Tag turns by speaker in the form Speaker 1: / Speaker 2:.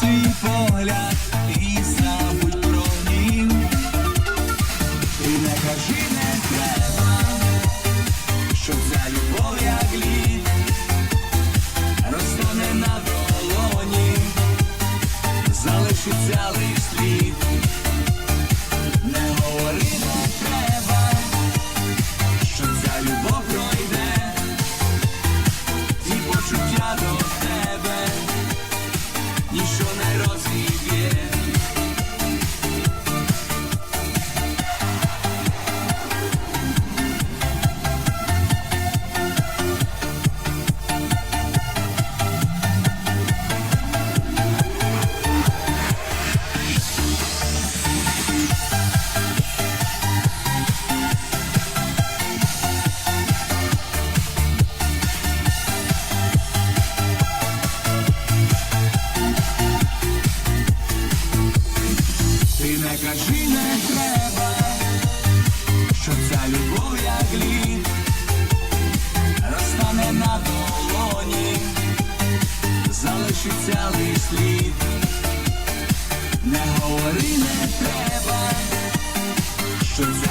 Speaker 1: свій погляд і забудь про нім. І не кажи, не треба, що ця любов як лід ніщо не розіб'є. Кажи, не треба, що ця любов як лід розтане на долоні, залишиться лиш слід. Не говори, не треба, що ця